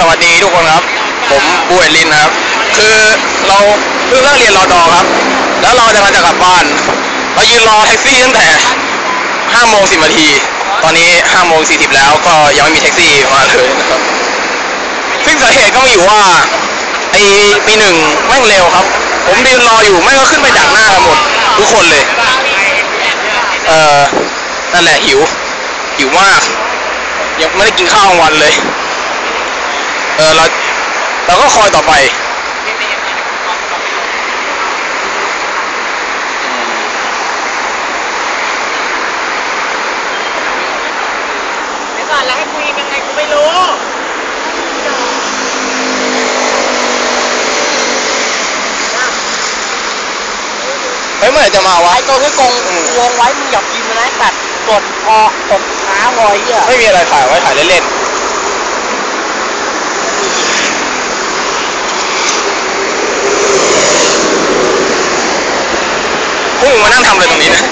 สวัสดีทุกคนครับ ผมบูเอลินครับ คือเราเพิ่งเลิกเรียนรอดอครับ แล้วเราจะมาจะกลับบ้าน เรายืนรอแท็กซี่ตั้งแต่5โมง10นาที ตอนนี้5โมง40แล้วก็ยังไม่มีแท็กซี่มาเลยนะครับ ซึ่งสาเหตุก็อยู่ว่าไอปีหนึ่งแม่งเร็วครับ ผมยืนรออยู่แม่งก็ขึ้นไปดักหน้ากันหมด ทุกคนเลย เออนั่นแหละหิว หิวมาก ยังไม่ได้กินข้าวกลางวันเลย ออเราเราก็คอยต่อไปเดี๋ยวก่อนแล้วให้คุยยังไงกูไม่รู้เฮ้ยเมื่อไหร่จะมาวะไอ้ตัวที่กงวงไว้มึงอย่าพิมพ์นะแต่กดพอตกช้าพอไอ้เหี้ยไม่มีอะไรถ่ายไว้ถ่ายเล่นๆ พวกมึงมานั่งทำอะไรตรงนี้นะ